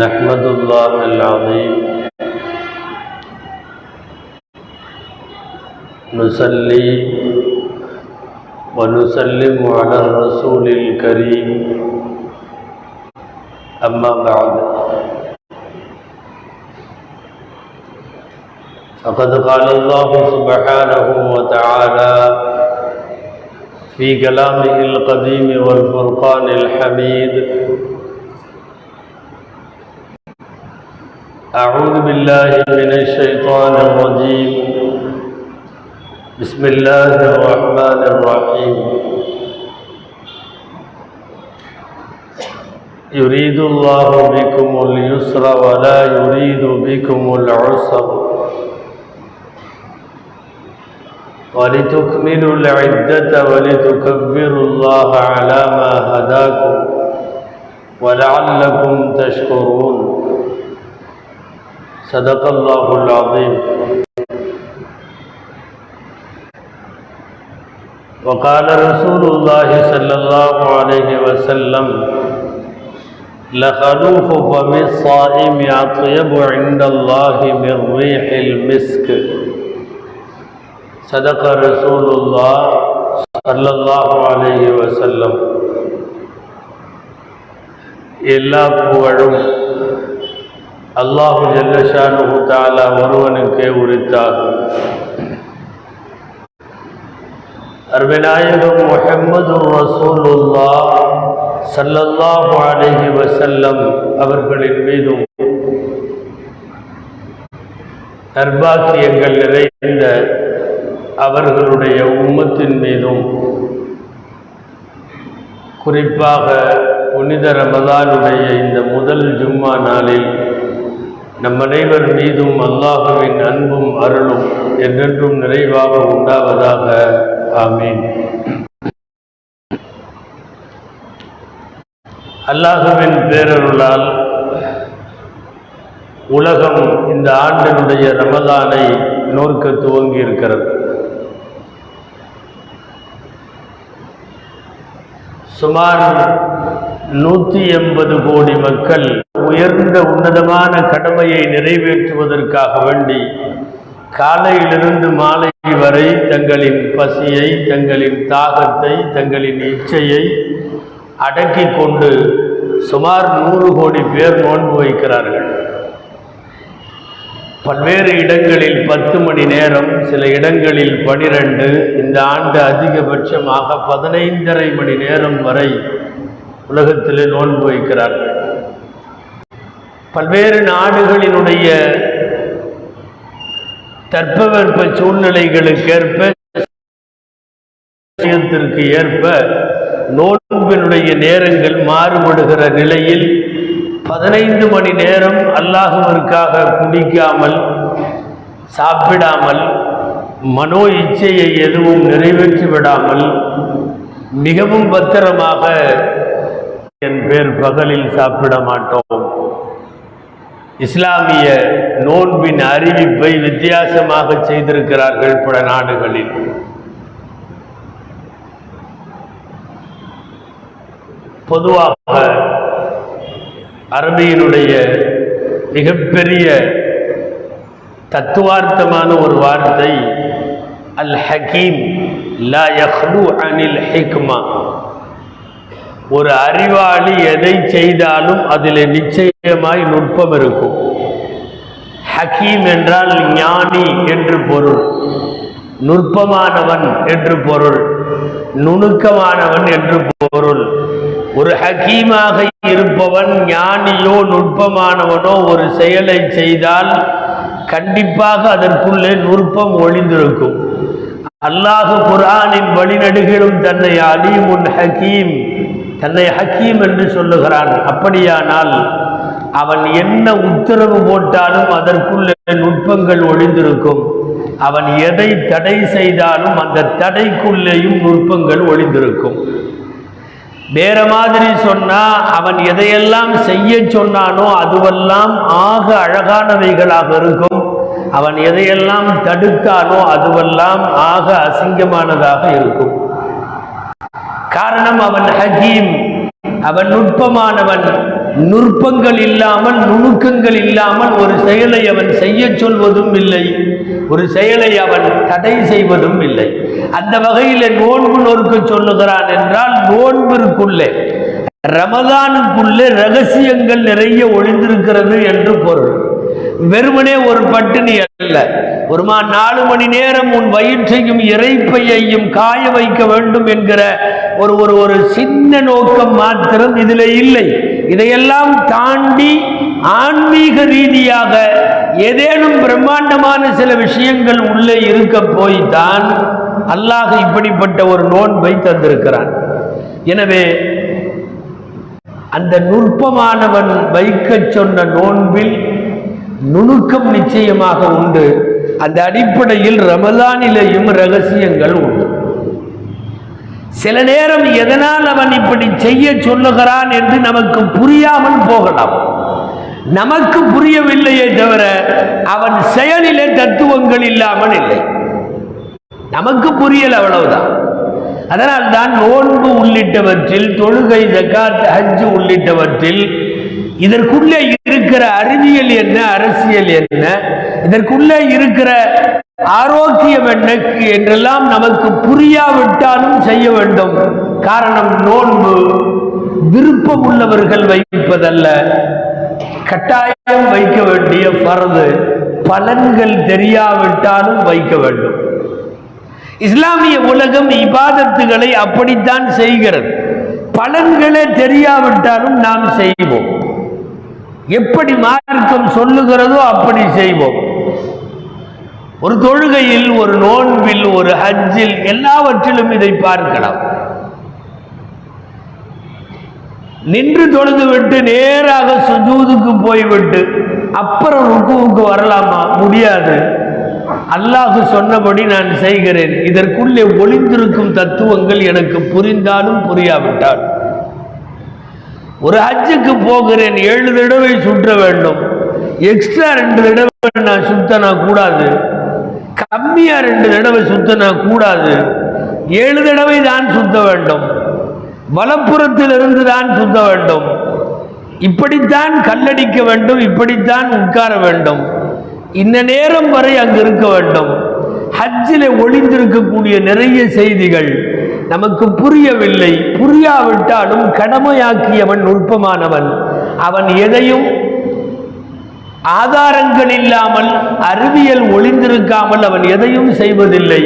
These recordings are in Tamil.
نحمد الله العظيم نصلي ونسلم على الرسول الكريم أما بعد فقد قال الله سبحانه وتعالى في كلامه القديم والفرقان الحميد أعوذ بالله من الشيطان الرجيم. بسم الله الرحمن الرحيم. يريد الله بكم اليسر ولا يريد بكم العسر. ولتكملوا العدة ولتكبروا الله على ما هداكم ولعلكم تشكرون. صدق الله العظيم وقال رسول الله صلى الله عليه وسلم لخلوف فم الصائم أطيب عند الله من ريح المسك صدق رسول الله صلى الله عليه وسلم எல்லா புகழும் அல்லாஹு ஜல்லஷானு தாலா ஒருவனுக்கே உரித்தார். அருவிநாயகம் முஹம்மது ரசூலுல்லா சல்லல்லாஹு அலைஹி வசல்லம் அவர்களின் மீதும் நர்பாக்கியங்கள் நிறைந்த அவர்களுடைய உம்மத்தின் மீதும் குறிப்பாக புனித ரமதானுடைய இந்த முதல் ஜும்மா நாளில் நம் அனைவர் மீதும் அல்லாஹுவின் அன்பும் அருளும் என்றென்றும் நிறைவாக உண்டாவதாக. ஆமீன். அல்லாஹுவின் பேரருளால் உலகம் இந்த ஆண்டினுடைய ரமதானை நோக்க துவங்கி இருக்கிறது சுமார் நூற்றி எண்பது கோடி மக்கள் உயர்ந்த உன்னதமான கடமையை நிறைவேற்றுவதற்காக வேண்டி காலையிலிருந்து மாலை வரை தங்களின் பசியை தங்களின் தாகத்தை தங்களின் இச்சையை அடக்கி கொண்டு சுமார் நூறு கோடி பேர் நோன்பு வைக்கிறார்கள். பல்வேறு இடங்களில் பத்து மணி நேரம் சில இடங்களில் பனிரெண்டு இந்த ஆண்டு அதிகபட்சமாக பதினைந்தரை மணி நேரம் வரை உலகத்திலே நோன்பு வைக்கிறார்கள். பல்வேறு நாடுகளினுடைய தட்பவெப்ப சூழ்நிலைகளுக்கேற்ப ஏற்ப நோன்பினுடைய நேரங்கள் மாறுபடுகிற நிலையில் பதினைந்து மணி நேரம் அல்லாஹுவிற்காக குடிக்காமல் சாப்பிடாமல் மனோ இச்சையை எதுவும் நிறைவேற்றி விடாமல் மிகவும் பத்திரமாக என் பேர் பகலில் சாப்பிட மாட்டோம். இஸ்லாமிய நோன்பின் அறிவிப்பை வித்தியாசமாக செய்திருக்கிறார்கள் பல நாடுகளில். பொதுவாக அரபியினுடைய மிகப்பெரிய தத்துவார்த்தமான ஒரு வார்த்தை அல் ஹக்கீம் லா யஹ்லு அனில் ஹிக்மா. ஒரு அறிவாளி எதை செய்தாலும் அதில் நிச்சயமாய் நுட்பம் இருக்கும். ஹக்கீம் என்றால் ஞானி என்று பொருள் நுட்பமானவன் என்று பொருள் நுணுக்கமானவன் என்று பொருள். ஒரு ஹக்கீமாக இருப்பவன் ஞானியோ நுட்பமானவனோ ஒரு செயலை செய்தால் கண்டிப்பாக அதற்குள்ளே நுட்பம் ஒளிந்திருக்கும். அல்லாஹு குரானின் வழிநடுகளும் தன்னை அலீமுன் ஹக்கீம் தன்னை ஹக்கீம் என்று சொல்லுகிறான். அப்படியானால் அவன் என்ன உத்தரவு போட்டாலும் அதற்குள்ளே நுட்பங்கள் ஒளிந்திருக்கும். அவன் எதை தடை செய்தாலும் அந்த தடைக்குள்ளேயும் நுட்பங்கள் ஒளிந்திருக்கும். வேற மாதிரி சொன்னா அவன் எதையெல்லாம் செய்ய சொன்னானோ அதுவெல்லாம் ஆக அழகானவைகளாக இருக்கும். அவன் எதையெல்லாம் தடுத்தானோ அதுவெல்லாம் ஆக அசிங்கமானதாக இருக்கும். காரணம் அவன் ஹகீம் அவன் நுட்பமானவன். நுட்பங்கள் இல்லாமல் நுணுக்கங்கள் இல்லாமல் ஒரு செயலை அவன் செய்ய சொல்வதும் இல்லை. ஒரு செயலை அவன் தடை செய்வதும் இல்லை. அந்த வகையில் நோன்பு நொறுக்க சொல்லுகிறான் என்றால் நோன்பிற்குள்ளே ரமதானுக்குள்ளே ரகசியங்கள் நிறைய ஒளிந்திருக்கிறது என்று பொருள். வெறுமனே ஒரு பட்டினி அல்ல. ஒரு மா நாலு மணி நேரம் உன் வயிற்றையும் இறைப்பையையும் காய வைக்க வேண்டும் என்கிற ஒரு ஒரு ஒரு சின்ன நோக்கம் மாத்திரம் இதில் இல்லை. இதையெல்லாம் தாண்டி ஆன்மீக ரீதியாக ஏதேனும் பிரம்மாண்டமான சில விஷயங்கள் உள்ளே இருக்க போய்தான் அல்லாஹ் இப்படிப்பட்ட ஒரு நோன்பை தந்திருக்கிறான். எனவே அந்த நுட்பமானவன் வைக்கச் சொன்ன நோன்பில் நுணுக்கம் நிச்சயமாக உண்டு. அந்த அடிப்படையில் ரமதானிலேயும் ரகசியங்கள் உண்டு. சில நேரம் எதனால் அவன் இப்படி செய்ய சொல்லுகிறான் என்று நமக்கு புரியாமல் போகலாம். நமக்கு புரியவில்லையே தவிர அவன் செயலிலே தத்துவங்கள் இல்லாமல் இல்லை. நமக்கு புரியல அவ்வளவுதான். அதனால் தான் நோன்பு உள்ளிட்டவற்றில் தொழுகை ஜக்காத் ஹஜ் உள்ளிட்டவற்றில் இதற்குள்ளே இருக்கிற அறிவியல் என்ன அரசியல் என்ன இதற்குள்ளே இருக்கிற ஆரோக்கியம் என்ன என்றெல்லாம் நமக்கு புரியாவிட்டாலும் செய்ய வேண்டும். காரணம் நோன்பு. விருப்பம் உள்ளவர்கள் வைப்பதல்ல. கட்டாயம் வைக்க வேண்டிய பரது பலன்கள் தெரியாவிட்டாலும் வைக்க வேண்டும். இஸ்லாமிய உலகம் இபாதத்துகளை அப்படித்தான் செய்கிறது. பலன்களே தெரியாவிட்டாலும் நாம் செய்வோம். எப்படி மார்க்கம் சொல்லுகிறதோ அப்படி செய்வோம். ஒரு தொழுகையில் ஒரு நோன்பில் ஒரு ஹஜ்ஜில் எல்லாவற்றிலும் இதை பார்க்கலாம். நின்று தொழுது விட்டு நேராக சுஜூதுக்கு போய்விட்டு அப்புறம் ருக்குவுக்கு வரலாமா? முடியாது. அல்லாஹு சொன்னபடி நான் செய்கிறேன். இதற்குள்ளே ஒளிந்திருக்கும் தத்துவங்கள் எனக்கு புரிந்தாலும் புரியாவிட்டால். ஒரு ஹஜ்ஜுக்கு போகிறேன் ஏழு தடவை சுற்ற வேண்டும். எக்ஸ்ட்ரா ரெண்டு தடவை நான் சுத்தனா கூடாது. கம்மியா ரெண்டு தடவை சுத்தனா கூடாது. ஏழு தடவை தான் சுத்த வேண்டும். வலப்புறத்திலிருந்து தான் சுத்த வேண்டும். இப்படித்தான் கல்லடிக்க வேண்டும் இப்படித்தான் உட்கார வேண்டும். இந்த நேரம் வரை அங்கு இருக்க வேண்டும். ஹஜ்ஜில் ஒளிந்திருக்கக்கூடிய நிறைய செய்திகள் நமக்கு புரியவில்லை. புரியாவிட்டாலும் கடமையாக்கியவன் நுட்பமானவன். அவன் எதையும் ஆதாரங்கள் இல்லாமல் அறிவியல் ஒளிந்திருக்காமல் அவன் எதையும் செய்வதில்லை.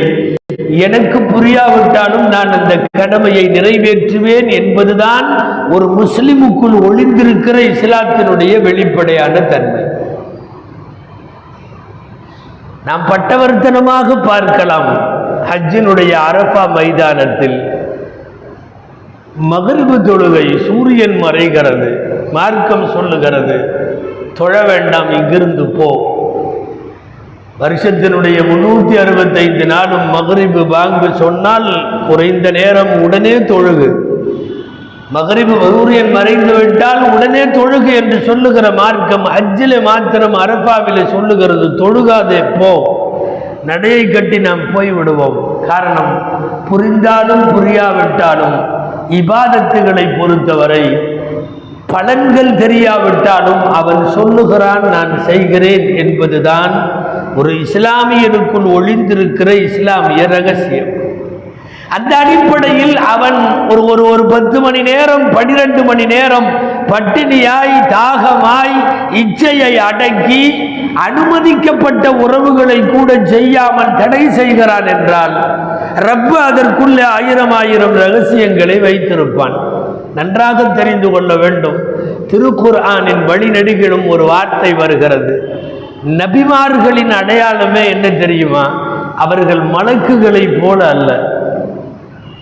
எனக்கு புரியாவிட்டாலும் நான் அந்த கடமையை நிறைவேற்றுவேன் என்பதுதான் ஒரு முஸ்லிமுக்குள் ஒளிந்திருக்கிற இஸ்லாத்தினுடைய வெளிப்படையான தன்மை. நாம் பட்டவர்த்தனமாக பார்க்கலாம். ஹஜ்ஜினுடைய அரபா மைதானத்தில் மகிழ்வு தொழுகை சூரியன் மறைகிறது மார்க்கம் சொல்லுகிறது தொழ வேண்டாம் இங்கிருந்து போ. வருஷத்தினுடைய முன்னூற்றி அறுபத்தைந்து நாளும் மகரிபு பாங்கு சொன்னால் குறைந்த நேரம் உடனே தொழுகு. மகரிபு சூரியன் மறைந்து விட்டால் உடனே தொழுகு என்று சொல்லுகிற மார்க்கம் அஜ்ஜில மாத்திரம் அரபாவிலே சொல்லுகிறது தொழுகாதே போ. நடையை கட்டி நாம் போய் விடுவோம். காரணம் புரிந்தாலும் புரியாவிட்டாலும் இபாதத்துகளை பொறுத்தவரை பலன்கள் தெரியாவிட்டாலும் அவன் சொல்லுகிறான் நான் செய்கிறேன் என்பதுதான் ஒரு இஸ்லாமியனுக்குள் ஒளிந்திருக்கிற இஸ்லாமிய ரகசியம். அந்த அடிப்படையில் அவன் ஒரு ஒரு ஒரு பத்து மணி நேரம் பனிரெண்டு மணி நேரம் பட்டினியாய் தாகமாய் இச்சையை அடக்கி அனுமதிக்கப்பட்ட உறவுகளை கூட செய்யாமல் தடை செய்கிறான் என்றால் ரப்ப அதற்குள்ளே ஆயிரம் ஆயிரம் ரகசியங்களை வைத்திருப்பான். நன்றாக தெரிந்து கொள்ள வேண்டும். திருக்குர்ஆனின் வழிநெடுகிலும் ஒரு வார்த்தை வருகிறது. நபிமார்களின் அடையாளமே என்ன தெரியுமா? அவர்கள் மலக்குகளைப் போல அல்ல.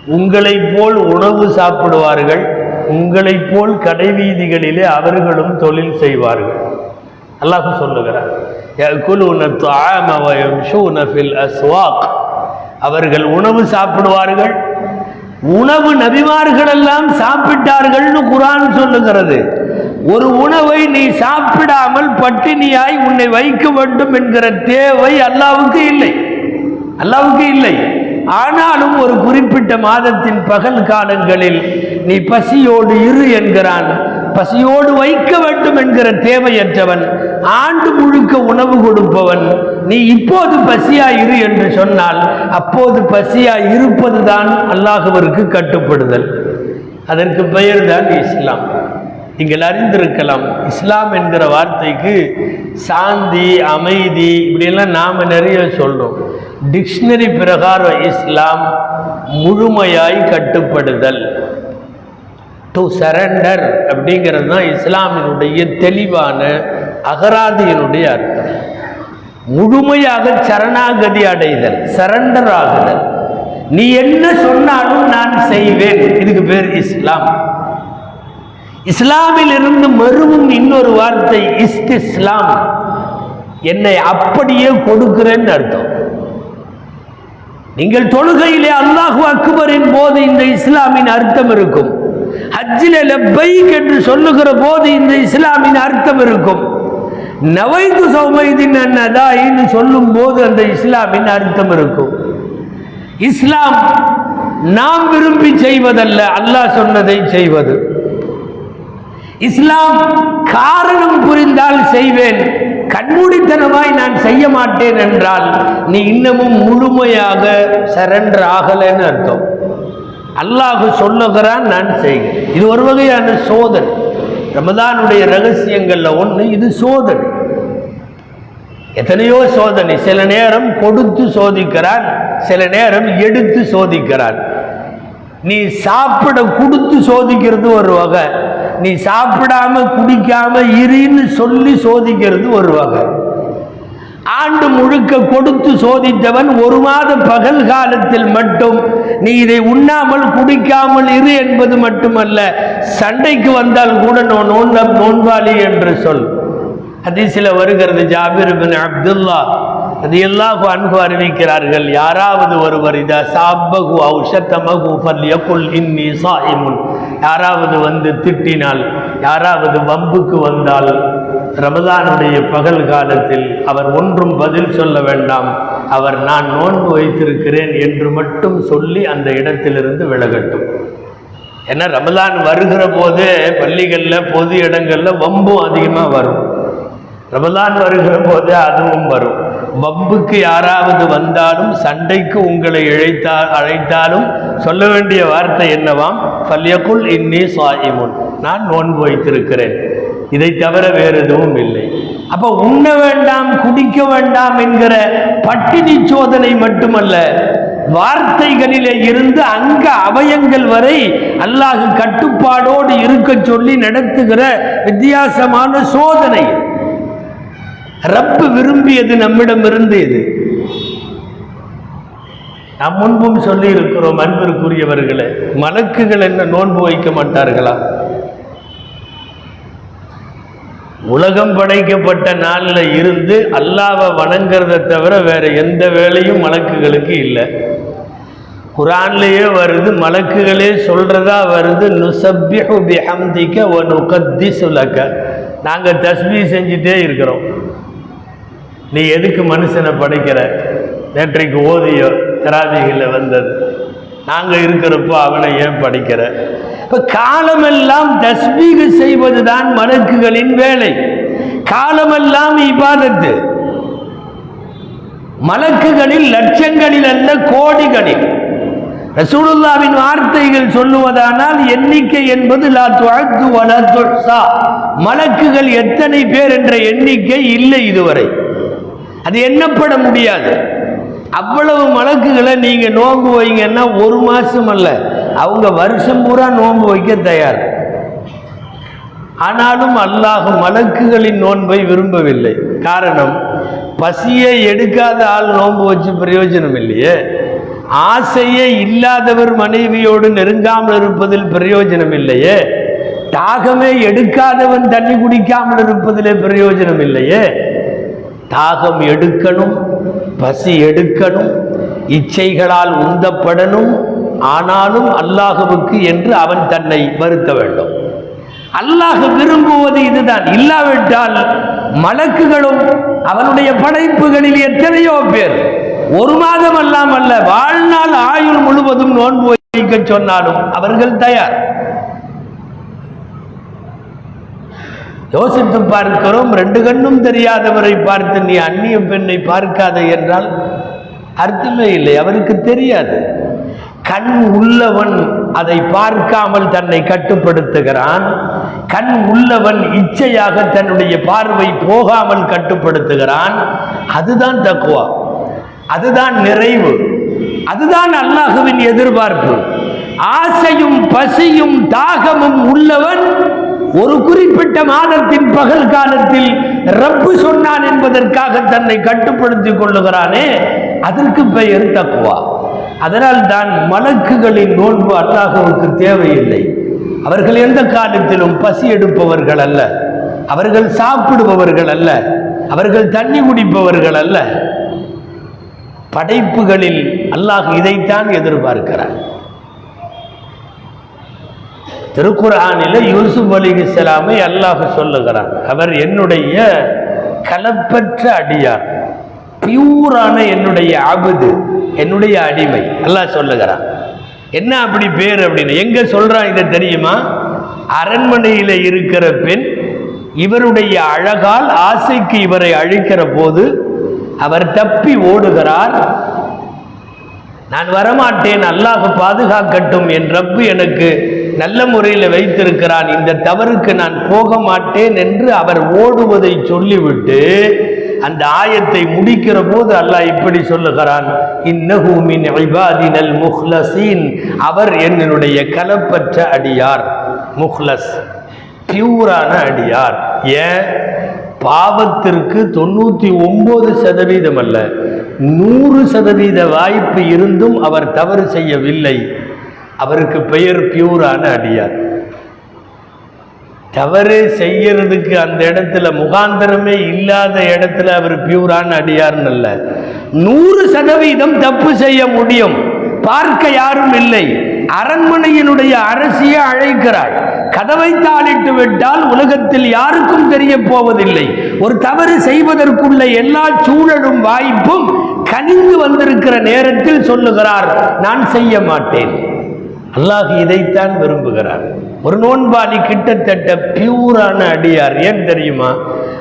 உங்களைப் போல் உணவு சாப்பிடுவார்கள் உங்களைப் போல் கடைவீதிகளிலே அவர்களும் தொழில் செய்வார்கள். அல்லாஹ் சொல்லுகிறார் அவர்கள் உணவு சாப்பிடுவார்கள் உணவு நபிமார்கள் எல்லாம் சாப்பிட்டார்கள்னு குரான் சொல்லுகிறது. ஒரு உணவை நீ சாப்பிடாமல் பட்டினியாய் உன்னை வைக்க வேண்டும் என்கிற தேவை அல்லாவுக்கு இல்லை. அல்லாவுக்கு இல்லை. ஆனாலும் ஒரு குறிப்பிட்ட மாதத்தின் பகல் காலங்களில் நீ பசியோடு இரு என்கிறான். பசியோடு வைக்க வேண்டும் என்கிற தேவையற்றவன் ஆண்டு முழுக்க உணவு கொடுப்பவன். நீ இப்போது பசியா இரு என்று சொன்னால் அப்போது பசியா இருப்பதுதான் அல்லாஹவருக்கு கட்டுப்படுதல். அதற்கு பெயர்தான் இஸ்லாம். நீங்கள் அறிந்திருக்கலாம் இஸ்லாம் என்கிற வார்த்தைக்கு சாந்தி அமைதி இப்படியெல்லாம் நாம் நிறைய சொல்கிறோம் டிக்ஷனரி பிரகாரம் இஸ்லாம் முழுமையாய் கட்டுப்படுதல். டு சரண்டர் அப்படிங்கிறது தான் இஸ்லாமினுடைய தெளிவான அகராதியினுடைய அர்த்தம். முழுமையாக சரணாகதி அடைதல் சரண்டர் ஆகுதல். நீ என்ன சொன்னாலும் நான் செய்வேன். இதுக்கு பேர் இஸ்லாம். இஸ்லாமில் இருந்து மறுவும் இன்னொரு வார்த்தை இஸ்திஸ்லாம். என்னை அப்படியே கொடுக்கிறேன்னு அர்த்தம். நீங்கள் தொழுகையிலே அல்லாஹு அக்பரின் போது இந்த இஸ்லாமின் அர்த்தம் இருக்கும். ஹஜ்ஜிலே லப்பைக் என்று சொல்லுகிற போது இந்த இஸ்லாமின் அர்த்தம் இருக்கும். நவைது சௌமைதின் அன்னதாயின்னு சொல்லும் போது அந்த இஸ்லாமின் அர்த்தம் இருக்கும். இஸ்லாம் நாம் விரும்பி செய்வதல்ல அல்லாஹ் சொன்னதை செய்வது. இஸ்லாம் காரணம் புரிந்தால் செய்வேன். கண்மூடித்தனமாய் நான் செய்ய மாட்டேன் என்றால் நீ இன்னமும் முழுமையாக சரண்டர் ஆகலைன்னு அர்த்தம். அல்லாஹ் சொல்லுகிறான் நான் செய்கிறேன். இது ஒரு வகையான சோதனை. ரமதானுடைய ரகசியங்களில் ஒன்று இது சோதனை. எத்தனையோ சோதனை. சில நேரம் கொடுத்து சோதிக்கிறான் சில நேரம் எடுத்து சோதிக்கிறான். நீ சாப்பிட கொடுத்து சோதிக்கிறது ஒரு வகை. நீ சாப்பிடாம குடிக்காம இருன்னு சொல்லி சோதிக்கிறது ஒரு வகை. ஆண்டு முழுக்க கொடுத்து சோதித்தவன் ஒரு மாத பகல் காலத்தில் மட்டும். நீ இதை உண்ணாமல் குடிக்காமல் இரு என்பது மட்டுமல்ல சண்டைக்கு வந்தால் கூட நோ நோன்ப நோன்பாளி என்று சொல். அதிசில வருகிறது ஜாபிர் பின் அப்துல்லா அது எல்லாம் அன்பு அறிவிக்கிறார்கள் யாராவது ஒருவர் இதா சாப்பகு ஔஷத்தமகு ஃபல்யகுல் இன்னி சாயிமுன். யாராவது வந்து திட்டினால் யாராவது வம்புக்கு வந்தால் ரமதானுடைய பகல் காலத்தில் அவர் ஒன்றும் பதில் சொல்ல வேண்டாம். அவர் நான் நோன்பு வைத்திருக்கிறேன் என்று மட்டும் சொல்லி அந்த இடத்திலிருந்து விலகட்டும். ஏன்னா ரமதான் வருகிற போதே பள்ளிகளில் பொது இடங்களில் வம்பும் அதிகமாக வரும். ரமதான் வருகிற போதே அதுவும் வரும். வம்புக்கு யாராவது வந்தாலும் சண்டைக்கு உங்களை இழைத்தா அழைத்தாலும் சொல்ல வேண்டிய வார்த்தை என்னவாம்? பல்யக்குள் இன்னி சாயிமுன். நான் நோன்பு வைத்திருக்கிறேன். இதை தவிர வேறு எதுவும் இல்லை. அப்போ உண்ண வேண்டாம் குடிக்க வேண்டாம் என்கிற பட்டினி சோதனை மட்டுமல்ல வார்த்தைகளிலே இருந்து அங்க அவயங்கள் வரை அல்லாஹ் கட்டுப்பாடோடு இருக்க சொல்லி நடத்துகிற வித்தியாசமான சோதனை. ரப்பு விரும்பியது நம்மிடம் இருந்து இது நாம் முன்பும் சொல்லி இருக்கிறோம் அன்பிற்குரியவர்களே மலக்குகள் என்ன நோன்பு வைக்க மாட்டார்களா? உலகம் படைக்கப்பட்ட நாளில் இருந்து அல்லாவை வணங்கிறத தவிர வேற எந்த வேலையும் மலக்குகளுக்கு இல்லை. குரான்லேயே வருது மலக்குகளே சொல்கிறதா வருது நுசப்பிஹு பிஹம்திக்க ஒன் நுகத்திசு லக. நாங்கள் தஸ்பீ செஞ்சிட்டே இருக்கிறோம். நீ எதுக்கு மனுஷனை படைக்கிற? நேற்றைக்கு ஓதியோ திராவிகளில் வந்தது. நாங்கள் இருக்கிறப்போ அவனை ஏன் படிக்கிற? இப்போ காலமெல்லாம் தஸ்பீகம் செய்வது தான் மலக்குகளின் வேலை. காலமெல்லாம் இபாதத்து. மலக்குகளில் லட்சங்களில் அல்ல கோடிகளில். ரசூலுல்லாவின் வார்த்தைகள் சொல்லுவதானால் எண்ணிக்கை என்பது லா துஅத்து வலா மலக்குகள் எத்தனை பேர் என்ற எண்ணிக்கை இல்லை இதுவரை. அது எண்ணப்பட முடியாது. அவ்வளவு மலக்குகளை நீங்கள் நோன்பு வைங்கன்னா ஒரு மாதம் அல்ல. அவங்க வருஷம் பூரா நோன்பு வைக்க தயார். ஆனாலும் அல்லாஹ் மலக்குகளின் நோன்பை விரும்பவில்லை. காரணம் பசியை எடுக்காத ஆள் நோன்பு வச்சு பிரயோஜனம் இல்லையே. ஆசையே இல்லாதவர் மனைவியோடு நெருங்காமல் இருப்பதில் பிரயோஜனம் இல்லையே. தாகமே எடுக்காதவன் தண்ணி குடிக்காமல் இருப்பதிலே பிரயோஜனம் இல்லையே. தாகம் எடுக்கணும் பசி எடுக்கணும் இச்சைகளால் உந்தப்படணும் ஆனாலும் அல்லாஹுவுக்கு என்று அவன் தன்னை வருத்த வேண்டும். அல்லாஹ் விரும்புவது இதுதான். இல்லாவிட்டால் மலக்குகளும் அவனுடைய படைப்புகளில் எத்தனையோ பேர் ஒரு மாதம் அல்லாமல்ல வாழ்நாள் ஆயுள் முழுவதும் நோன்பு வைக்க சொன்னாலும் அவர்கள் தயார். யோசித்து பார்க்கிறோம் ரெண்டு கண்ணும் தெரியாதவரை பார்த்து நீ அந்நிய பெண்ணை பார்க்காத என்றால் அர்த்தமே இல்லை அவருக்கு தெரியாது. கண் உள்ளவன் அதை பார்க்காமல் தன்னை கட்டுப்படுத்துகிறான். கண் உள்ளவன் இச்சையாக தன்னுடைய பார்வை போகாமல் கட்டுப்படுத்துகிறான். அதுதான் தக்குவா அதுதான் நிறைவு. அதுதான் அல்லாஹுவின் எதிர்பார்ப்பு. ஆசையும் பசியும் தாகமும் உள்ளவன் ஒரு குறிப்பிட்ட மாதத்தின் பகல் காலத்தில் ரப்பு சொன்னான் என்பதற்காக தன்னை கட்டுப்படுத்திக் கொள்ளுகிறானே அதற்கு பெயர் தக்குவா அதனால் தான் மலக்குகளின் நோன்பு அல்லாஹுவுக்கு தேவையில்லை. அவர்கள் எந்த காலத்திலும் பசி எடுப்பவர்கள் அல்ல. அவர்கள் சாப்பிடுபவர்கள் அல்ல. அவர்கள் தண்ணி குடிப்பவர்கள் அல்ல. படைப்புகளில் அல்லாஹ் இதைத்தான் எதிர்பார்க்கிறார் திருக்குறானில் யூசுப் அலிஹிஸ்ஸலாமை அல்லாஹ் சொல்லுகிறான். அவர் என்னுடைய கலப்பற்ற அடியார். பியூரான என்னுடைய அபுது என்னுடைய அடிமை. அல்லாஹ் சொல்லுகிறான். என்ன அப்படி பேர் அப்படின்னு? எங்கே சொல்கிறான் இதை தெரியுமா? அரண்மனையில் இருக்கிற பெண் இவருடைய அழகால் ஆசைக்கு இவரை அழிக்கிற போது அவர் தப்பி ஓடுகிறார். நான் வரமாட்டேன் அல்லாஹ் பாதுகாக்கட்டும் என் ரப்பு எனக்கு நல்ல முறையில் வைத்திருக்கிறான். இந்த தவறுக்கு நான் போக மாட்டேன் என்று அவர் ஓடுவதை சொல்லிவிட்டு அந்த ஆயத்தை முடிக்கிற போது அல்லாஹ் இப்படி சொல்லுகிறான். இன்னஹு மின் முஹ்லசீன் அவர் என்னுடைய கலப்பற்ற அடியார் முஹ்லஸ் பியூரான அடியார். ஏன்? பாவத்திற்கு தொண்ணூற்றி ஒம்பது சதவீதம் அல்ல நூறு சதவீத வாய்ப்பு இருந்தும் அவர் தவறு செய்யவில்லை. அவருக்கு பெயர் பியூரான அடியார். தவறு செய்யறதுக்கு அந்த இடத்துல முகாந்தரமே இல்லாத இடத்துல அவர் பியூரான அடியார்னு அல்ல. நூறு சதவீதம் தப்பு செய்ய முடியும். பார்க்க யாரும் இல்லை. அரண்மனையினுடைய அரசியை அழைக்கிறாள் கதவை தாளிட்டு விட்டால் உலகத்தில் யாருக்கும் தெரிய போவதில்லை. ஒரு தவறு செய்வதற்குள்ள எல்லா சூழலும் வாய்ப்பும் கனிந்து வந்திருக்கிற நேரத்தில் சொல்லுகிறார் நான் செய்ய மாட்டேன். அல்லாஹ் இதைத்தான் விரும்புகிறார். ஒரு நோன்பாளி கிட்டத்தட்ட பியூரான அடியார். ஏன் தெரியுமா?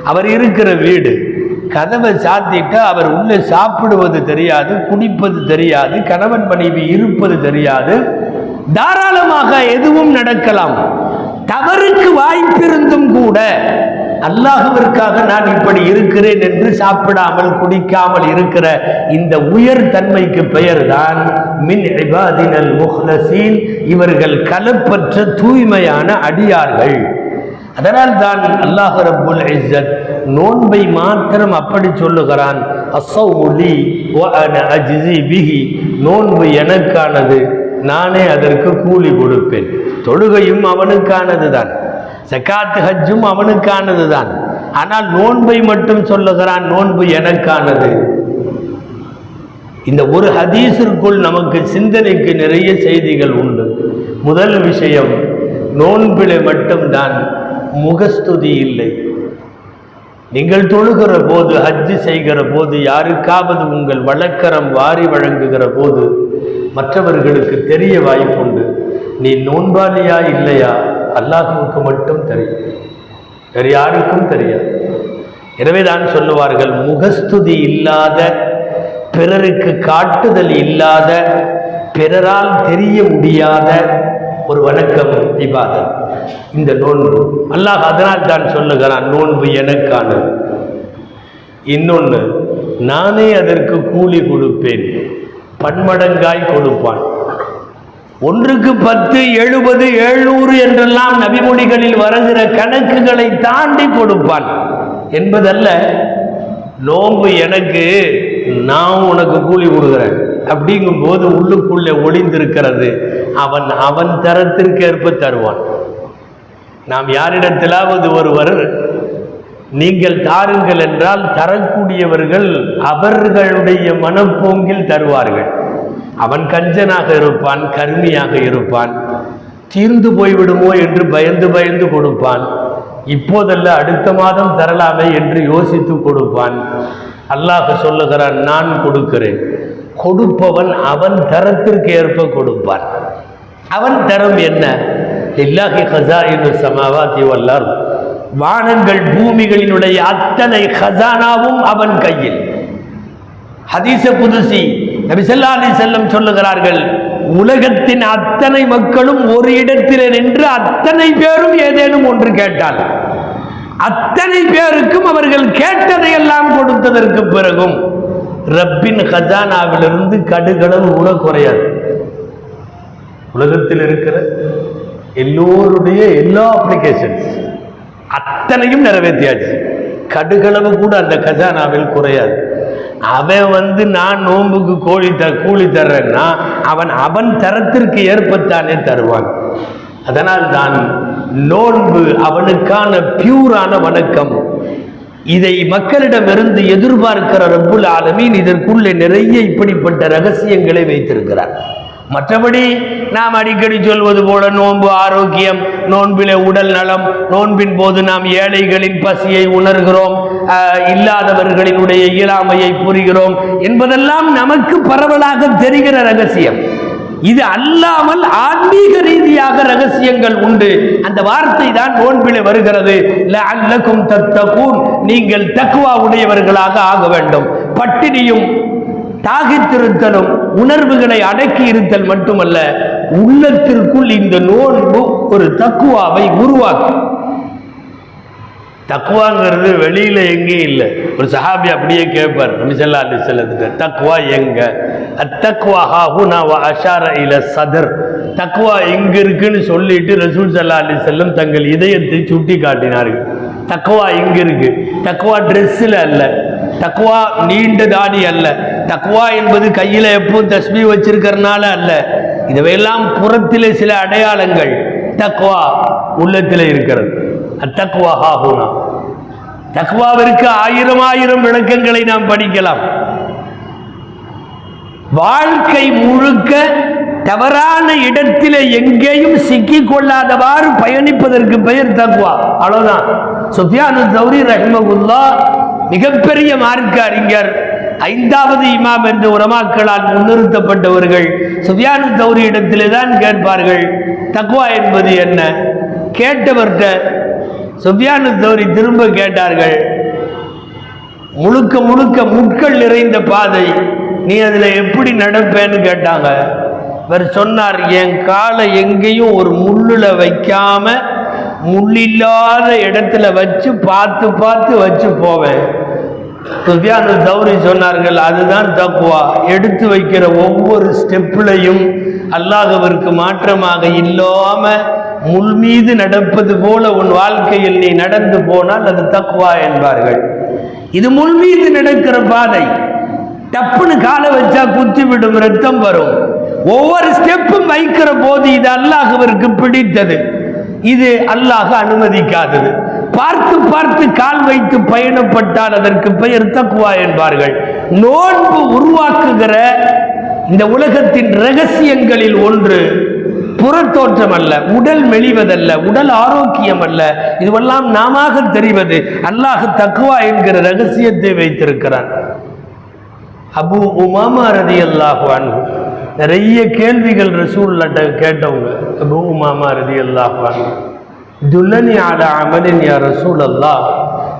அவர் இருக்கிற வீடு. கதவை சாத்திட்டு அவர் உள்ளே சாப்பிடுவது தெரியாது குடிப்பது தெரியாது கணவன் மனைவி இருப்பது தெரியாது. தாராளமாக எதுவும் நடக்கலாம். தவறுக்கு வாய்ப்பிருந்தும் கூட அல்லாஹுவிற்காக நான் இப்படி இருக்கிறேன் என்று சாப்பிடாமல் குடிக்காமல் இருக்கிற இந்த உயர் தன்மைக்கு பெயர்தான் மின் இபாதினல் முஹ்லசீன். இவர்கள் கலப்பற்ற தூய்மையான அடியார்கள். அதனால் தான் அல்லாஹ் ரபுல் இஸ்ஸத் நோன்பை மாத்திரம் அப்படி சொல்லுகிறான். அஸ்ஸௌலி பிஹி. நோன்பு எனக்கானது நானே அதற்கு கூலி கொடுப்பேன். தொழுகையும் அவனுக்கானது தான் ஜக்காத்து ஹஜ்ஜும் அவனுக்கானது தான். ஆனால் நோன்பை மட்டும் சொல்லுகிறான் நோன்பு எனக்கானது. இந்த ஒரு ஹதீஸிற்குள் நமக்கு சிந்தனைக்கு நிறைய செய்திகள் உண்டு. முதல் விஷயம் நோன்பிலே மட்டும்தான் முகஸ்துதி இல்லை. நீங்கள் தொழுகிற போது ஹஜ்ஜு செய்கிற போது யாருக்காவது உங்கள் வழக்கரம் வாரி வழங்குகிற போது மற்றவர்களுக்கு தெரிய வாய்ப்புண்டு. நீ நோன்பாளியா இல்லையா? அல்லாஹுவுக்கு மட்டும் தெரியும். வேறு யாருக்கும் தெரியாது. எனவே தான் சொல்லுவார்கள் முகஸ்துதி இல்லாத பிறருக்கு காட்டுதல் இல்லாத பிறரால் தெரிய முடியாத ஒரு வணக்கம் இபாதத். இந்த நோன்பு. அல்லாஹ் அதனால் தான் சொல்லுகிறான் நோன்பு எனக்கானது. இன்னொன்று நானே அதற்கு கூலி கொடுப்பேன் பன்மடங்காய் கொடுப்பான். ஒன்றுக்கு பத்து எழுபது எழுநூறு என்றெல்லாம் நபிமொழிகளில் வருகிற கணக்குகளை தாண்டி கொடுப்பான். என்பதல்ல நோன்பு எனக்கு நான் உனக்கு கூலி கொடுக்குறேன். அப்படிங்கும்போது உள்ளுக்குள்ளே ஒளிந்திருக்கிறது. அவன் அவன் தரத்திற்கேற்ப தருவான். நாம் யாரிடத்திலாவது ஒருவர் நீங்கள் தாருங்கள் என்றால் தரக்கூடியவர்கள் அவர்களுடைய மனப்போங்கில் தருவார்கள். அவன் கஞ்சனாக இருப்பான் கருமியாக இருப்பான். தீர்ந்து போய்விடுமோ என்று பயந்து பயந்து கொடுப்பான். இப்போதல்ல அடுத்த மாதம் தரலாமே என்று யோசித்து கொடுப்பான். அல்லாஹ் சொல்லுகிறான் நான் கொடுக்கிறேன். கொடுப்பவன் அவன் தரத்திற்கு ஏற்ப கொடுப்பான். அவன் தரம் என்ன? இல்லாஹி என்று சமாவாத்தி வல்லார் வானங்கள் பூமிகளினுடைய அத்தனை ஹசானாவும் அவன் கையில். ஹதீச புதுசி நபிசல்லா அலி செல்லம் சொல்லுகிறார்கள் உலகத்தின் அத்தனை மக்களும் ஒரு இடத்தில் நின்று அத்தனை பேரும் ஏதேனும் ஒன்று கேட்டால் அத்தனை பேருக்கும் அவர்கள் கேட்டதையெல்லாம் கொடுத்ததற்கு பிறகும் ரப்பின் ஹஜானாவிலிருந்து கடுகளவு கூட குறையாது. உலகத்தில் இருக்கிற எல்லோருடைய எல்லா அப்ளிகேஷன்ஸ் அத்தனையும் நிறைவேற்றியாச்சு. கடுகளவு கூட அந்த கஜானாவில் குறையாது. அவன் வந்து நான் நோன்புக்கு கோழி த கூலி தர்றேன்னா அவன் அவன் தரத்திற்கு ஏற்பத்தானே தருவான். அதனால் தான் நோன்பு அவனுக்கான பியூரான வணக்கம். இதை மக்களிடமிருந்து எதிர்பார்க்கிற ரப்புல் ஆலமீன் இதற்குள்ளே நிறைய இப்படிப்பட்ட ரகசியங்களை வைத்திருக்கிறார். மற்றபடி நாம் அடிக்கடி சொல்வது போல நோன்பு ஆரோக்கியம் நோன்பிலே உடல் நலம் நோன்பின் போது நாம் ஏழைகளின் பசியை உணர்கிறோம் இல்லாதவர்களினுடைய இயலாமையை புரிகிறோம் என்பதெல்லாம் நமக்கு பரவலாக தெரிகிற ரகசியம். இது அல்லாமல் ஆன்மீக ரீதியாக ரகசியங்கள் உண்டு. அந்த வார்த்தை தான் நோன்பிலே வருகிறது. லஅல்லக்கும் தத்தகூன். நீங்கள் தக்குவா உடையவர்களாக ஆக வேண்டும். பட்டினியும் தாகித்திருத்தலும் உணர்வுகளை அடக்கி இருத்தல் மட்டுமல்ல உள்ளத்திற்குள் இந்த நோன்பு ஒரு தக்குவாவை உருவாக்கும் தக்குவாங்கிறது வெளியில எங்கேயும் இல்லை. ஒரு சஹாபி அப்படியே கேட்பார் நபிசல்லா அலி செல்லத்துக்கு தக்குவா எங்க? அத்தக்குவா ஹாஹுனா வ அஷார இல சதர். தக்குவா எங்க இருக்குன்னு சொல்லிட்டு ரசூல் சல்லா அலி செல்லம் தங்கள் இதயத்தை சுட்டி காட்டினார்கள் தக்குவா எங்க இருக்கு? தக்குவா ட்ரெஸ்ஸில் அல்ல. தக்குவா நீண்ட தாடி அல்ல. தக்குவா என்பது கையில் எப்பவும் தஸ்மி வச்சிருக்கிறனால அல்ல. இதுவையெல்லாம் புறத்திலே சில அடையாளங்கள் தக்குவா உள்ளத்தில் இருக்கிறது. அத்தக்குவா ஹாஹுனா. தக்வாவிற்கு ஆயிரம் ஆயிரம் விளக்கங்களை நாம் படிக்கலாம். வாழ்க்கை முழுக்க தவறான இடத்திலே எங்கேயும் சிக்கிக் கொள்ளாதவாறு பயணிப்பதற்கு பெயர் தக்குவா அவ்வளவுதான். சுஃபியானு தௌரி ரஹ்மகுல்லா மிகப்பெரிய மார்க்க அறிஞர் ஐந்தாவது இமாம் என்று உரமாக்களால் முன்னிறுத்தப்பட்டவர்கள் சுஃபியானு தௌரி இடத்திலே தான் கேட்பார்கள் தக்குவா என்பது என்ன? கேட்டவர்கிட்ட சுஃபியானு தௌரி திரும்ப கேட்டார்கள் முழுக்க முழுக்க முட்கள் நிறைந்த பாதை நீ அதில் எப்படி நடப்பேன்னு கேட்டாங்க. இவர் சொன்னார் என் காலை எங்கேயும் ஒரு முள்ளில் வைக்காம முள்ளில்லாத இடத்துல வச்சு பார்த்து பார்த்து வச்சு போவேன். சுஃபியானு தௌரி சொன்னார்கள் அதுதான் தக்குவா எடுத்து வைக்கிற ஒவ்வொரு ஸ்டெப்லையும் அல்லாதவருக்கு மாற்றமாக இல்லாம முள் மீது நடப்பது போல உன் வாழ்க்கையில் நீ நடந்து போனால் அது தக்குவா என்பார்கள். இது முள் மீது நடக்கிற பாதை. டப்புன்னு காலை வச்சா குத்தி விடும் ரத்தம் வரும். ஒவ்வொரு ஸ்டெப்பும் வைக்கிற போது இது அல்லாஹவருக்கு பிடித்தது. இது அல்லாஹ் அனுமதிக்காதது. பார்த்து பார்த்து கால் வைத்து பயணப்பட்டால் அதற்கு பெயர் தக்குவா என்பார்கள். நோன்பு உருவாக்குகிற இந்த உலகத்தின் ரகசியங்களில் ஒன்று புறத்தோற்றம் அல்ல உடல் மெலிவதல்ல உடல் ஆரோக்கியம் அல்ல இதுவெல்லாம் நாம தெரிவது அல்லாஹ் தக்குவா என்கிற ரகசியத்தை வைத்திருக்கிறான். அபு உமாமா ரதி அல்லாஹு நிறைய கேள்விகள் ரசூல்லட்ட கேட்டவங்க. அபு உமாமா ரதி அல்லாஹு அன்பு துல்லனி ஆல அமலின் யா ரசூல்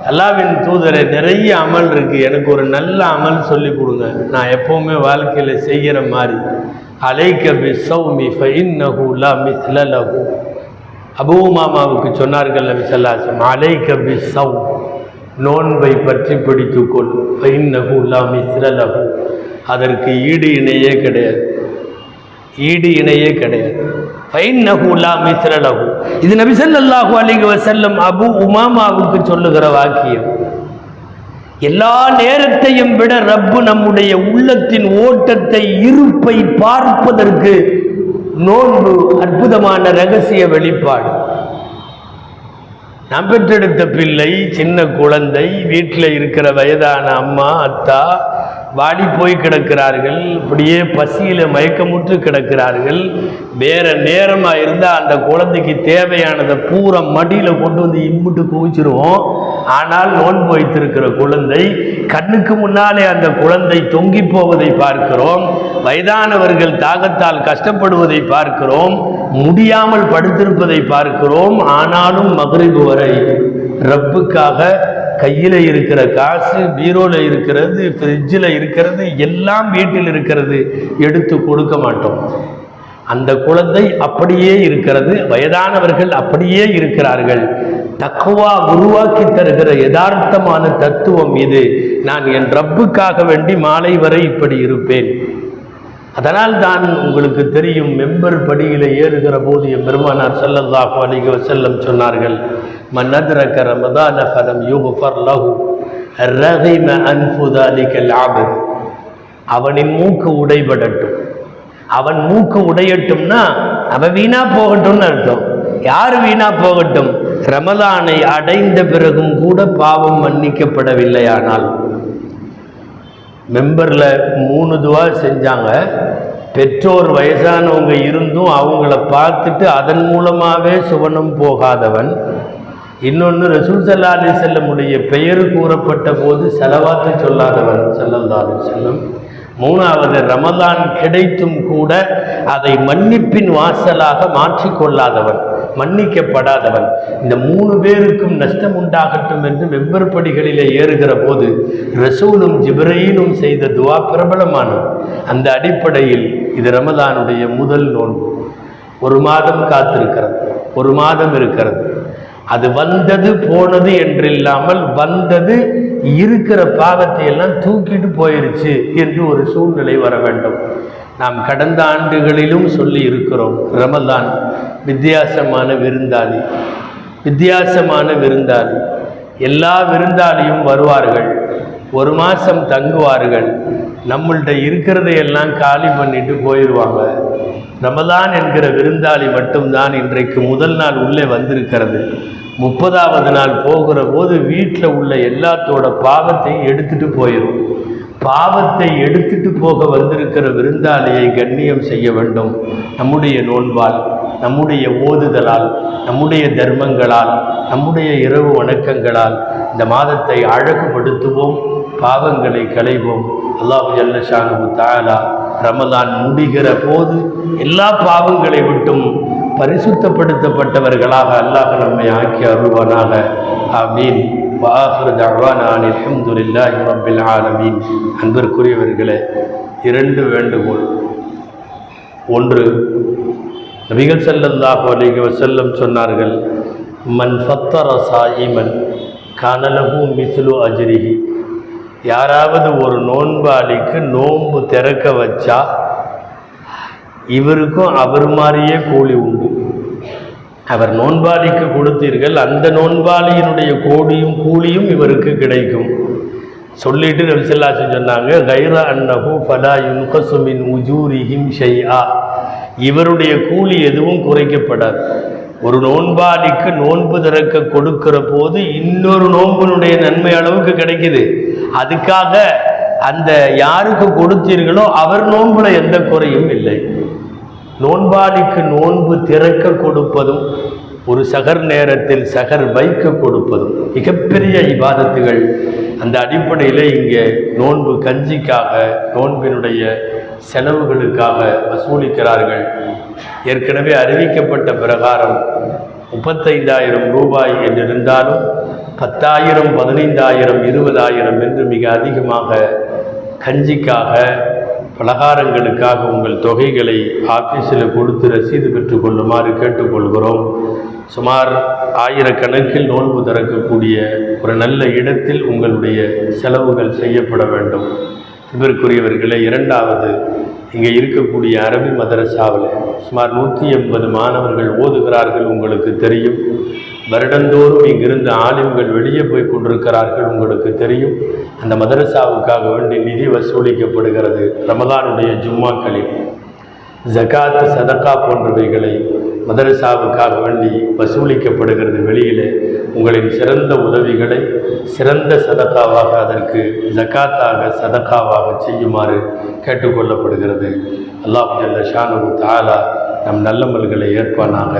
அல்லாவின் தூதரை நிறைய அமல் இருக்கு. எனக்கு ஒரு நல்ல அமல் சொல்லி கொடுங்க. நான் எப்பவுமே வாழ்க்கையில செய்கிற மாதிரி. அலைக்க பி சௌமி ஃபஇன்னஹு லா மிஸ்ல அபூ மாமாவுக்கு சொன்னார்கள் நபி ஸல்லல்லாஹு அலைக்க பி சௌ நோன்பை பற்றி பிடித்துக்கொள் ஃபைன் லா மிஸ்லலஹு அதற்கு ஈடு இணையே கிடையாது. ஈடு இணையே கிடையாது. ஃபைன்னஹு லா மிஸ்ர இது நபி ஸல்லல்லாஹு அலைஹி வசல்லம் அபு உமாமாவுக்கு சொல்லுகிற வாக்கியம். எல்லா நேரத்தையும் விட ரப்பு நம்முடைய உள்ளத்தின் ஓட்டத்தை இருப்பை பார்ப்பதற்கு நோன்பு அற்புதமான ரகசிய வெளிப்பாடு. நான் பெற்றெடுத்த பிள்ளை சின்ன குழந்தை வீட்டில் இருக்கிற வயதான அம்மா அத்தா வாடி போய் கிடக்கிறார்கள் இப்படியே பசியில் மயக்கமுற்று கிடக்கிறார்கள். வேற நேரமாக இருந்தால் அந்த குழந்தைக்கு தேவையானதை பூரா மடியில் கொண்டு வந்து இம்முட்டு குவிச்சிருவோம். ஆனால் நோன்பு வைத்திருக்கிற குழந்தை கண்ணுக்கு முன்னாலே அந்த குழந்தை தொங்கி போவதை பார்க்கிறோம். வயதானவர்கள் தாகத்தால் கஷ்டப்படுவதை பார்க்கிறோம். முடியாமல் படுத்திருப்பதை பார்க்கிறோம். ஆனாலும் மகரிபு வரை ரப்புக்காக கையில் இருக்கிற காசு பீரோவில் இருக்கிறது ஃப்ரிட்ஜில் இருக்கிறது எல்லாம் வீட்டில் இருக்கிறது எடுத்து கொடுக்க மாட்டோம். அந்த குழந்தை அப்படியே இருக்கிறது வயதானவர்கள் அப்படியே இருக்கிறார்கள். தக்குவா உருவாக்கி தருகிற யதார்த்தமான தத்துவம் இது. நான் என் ரப்புக்காக வேண்டி மாலை வரை இப்படி இருப்பேன். அதனால் தான் உங்களுக்கு தெரியும் மெம்பர் படியில் ஏறுகிற போது என் பெருமானார் ஸல்லல்லாஹு செல்லம் சொன்னார்கள் من أدرك رمضان فلم يغفر له رغم أنف ذلك العبد அவனின் மூக்கு உடைபடட்டும். அவன் மூக்கு உடையட்டும்னா அவன் வீணா போகட்டும்னு அர்த்தம். யார் வீணா போகட்டும்? ரமதானை அடைந்த பிறகும் கூட பாவம் மன்னிக்கப்படவில்லையானால் மெம்பரில் மூணு துவா செஞ்சாங்க. பெற்றோர் வயசானவங்க இருந்தும் அவங்கள பார்த்துட்டு அதன் மூலமாகவே சுவனம் போகாதவன். இன்னொன்று ரசூல் சல்லா அலி செல்லமுடைய பெயர் கூறப்பட்ட போது செலவாத்து சொல்லாதவன் செல்லல்லா அலி செல்லம் மூணாவது ரமலான் கிடைத்தும் கூட அதை மன்னிப்பின் வாசலாக மாற்றிக்கொள்ளாதவன் மன்னிக்கப்படாதவன் இந்த மூணு பேருக்கும் நஷ்டம் உண்டாகட்டும் என்று வெவ்வற்படிகளிலே ஏறுகிற போது ரசூலும் ஜிப்ரீலும் செய்த துவா பிரபலமானது. அந்த அடிப்படையில் இது ரமலானுடைய முதல் நோன்பு. ஒரு மாதம் காத்திருக்கிறது ஒரு மாதம் இருக்கிறது. அது வந்தது போனது என்றில்லாமல் வந்தது இருக்கிற பாவத்தை எல்லாம் தூக்கிட்டு போயிருச்சு என்று ஒரு சூழ்நிலை வர வேண்டும். நாம் கடந்த ஆண்டுகளிலும் சொல்லி இருக்கிறோம் ரமதான் வித்தியாசமான விருந்தாளி வித்தியாசமான விருந்தாளி. எல்லா விருந்தாளியும் வருவார்கள் ஒரு மாதம் தங்குவார்கள் நம்மள்கிட்ட இருக்கிறதையெல்லாம் காலி பண்ணிட்டு போயிடுவாங்க ரமதான் என்கிற விருந்தாளி மட்டும்தான் இன்றைக்கு முதல் நாள் உள்ளே வந்திருக்கிறது. முப்பதாவது நாள் போகிற போது வீட்டில் உள்ள எல்லாத்தோட பாவத்தையும் எடுத்துட்டு போயிடும் பாவத்தை எடுத்துட்டு போக வந்திருக்கிற விருந்தாளியை கண்ணியம் செய்ய வேண்டும். நம்முடைய நோன்பால் நம்முடைய ஓதுதலால் நம்முடைய தர்மங்களால் நம்முடைய இரவு வணக்கங்களால் இந்த மாதத்தை அழகுபடுத்துவோம் பாவங்களை களைவோம். அல்லாஹ் ஜல்லஷானு தாலா ரமலான் முடிகிற போது எல்லா பாவங்களை விட்டும் பரிசுத்தப்படுத்தப்பட்டவர்களாக அல்லாஹ் நம்மை ஆக்கி அருள்வானாக. ஆமீன். வாஹர் தவானான் அல்ஹம்துலில்லாஹி ரப்பில் ஆலமீன். அன்பிற்குரியவர்களே இரண்டு வேண்டுகோள். ஒன்று நபிகள் ஸல்லல்லாஹு அலைஹி வஸல்லம் சொன்னார்கள் மன் ஃபத்தர சாயிமன் கனலகு மிஸ்லு அஜிரிகி யாராவது ஒரு நோன்பாளிக்கு நோன்பு திறக்க வச்சா இவருக்கும் அவர் மாதிரியே கூலி உண்டு. அவர் நோன்பாளிக்கு கொடுத்தீர்கள் அந்த நோன்பாளியினுடைய கோடியும் கூலியும் இவருக்கு கிடைக்கும். சொல்லிட்டு நபிசல்லாசன் சொன்னாங்க கைரா அன்னஹு ஃபலா யுன்கசுமின் உஜூரிஹிம் ஷையா இவருடைய கூலி எதுவும் குறைக்கப்படாது. ஒரு நோன்பாளிக்கு நோன்பு திறக்க கொடுக்கிற போது இன்னொரு நோன்புனுடைய நன்மை அளவுக்கு கிடைக்குது. அதுக்காக அந்த யாருக்கு கொடுத்தீர்களோ அவர் நோன்புல எந்த குறையும் இல்லை. நோன்பாளிக்கு நோன்பு திறக்க கொடுப்பதும் ஒரு சகர் நேரத்தில் சகர் வைக்க கொடுப்பதும் மிகப்பெரிய இபாதத்துகள். அந்த அடிப்படையில் இங்கே நோன்பு கஞ்சிக்காக நோன்பினுடைய செலவுகளுக்காக வசூலிக்கிறார்கள். ஏற்கனவே அறிவிக்கப்பட்ட பிரகாரம் முப்பத்தைந்தாயிரம் ரூபாய் என்றிருந்தாலும் பத்தாயிரம் பதினைந்தாயிரம் இருபதாயிரம் என்று மிக அதிகமாக கஞ்சிக்காக பலகாரங்களுக்காக உங்கள் தொகைகளை ஆஃபீஸில் கொடுத்து ரசீது பெற்றுக்கொள்ளுமாறு கேட்டுக்கொள்கிறோம். சுமார் ஆயிரக்கணக்கில் நோன்பு திறக்கக்கூடிய ஒரு நல்ல இடத்தில் உங்களுடைய செலவுகள் செய்யப்பட வேண்டும். இதற்குரியவர்களே இரண்டாவது இங்கே இருக்கக்கூடிய அரபி மதரசாவில் சுமார் நூற்றி எண்பது மாணவர்கள் ஓதுகிறார்கள் உங்களுக்கு தெரியும். வருடந்தோறும் இங்கிருந்து ஆலிம்கள் வெளியே போய் கொண்டிருக்கிறார்கள் உங்களுக்கு தெரியும். அந்த மதரசாவுக்காக வேண்டி நிதி வசூலிக்கப்படுகிறது ரமதானுடைய ஜும்மாக்களில். ஜகாத் சதக்கா போன்றவைகளை மதரசாவுக்காக வேண்டி வசூலிக்கப்படுகிறது வெளியிலே. உங்களின் சிறந்த உதவிகளை சிறந்த சதக்காவாக அதற்கு ஜகாத்தாக சதக்காவாக செய்யுமாறு கேட்டுக்கொள்ளப்படுகிறது. அல்லாஹ் ஷானு தாலா நம் நல்லமல்களை ஏற்பானாக.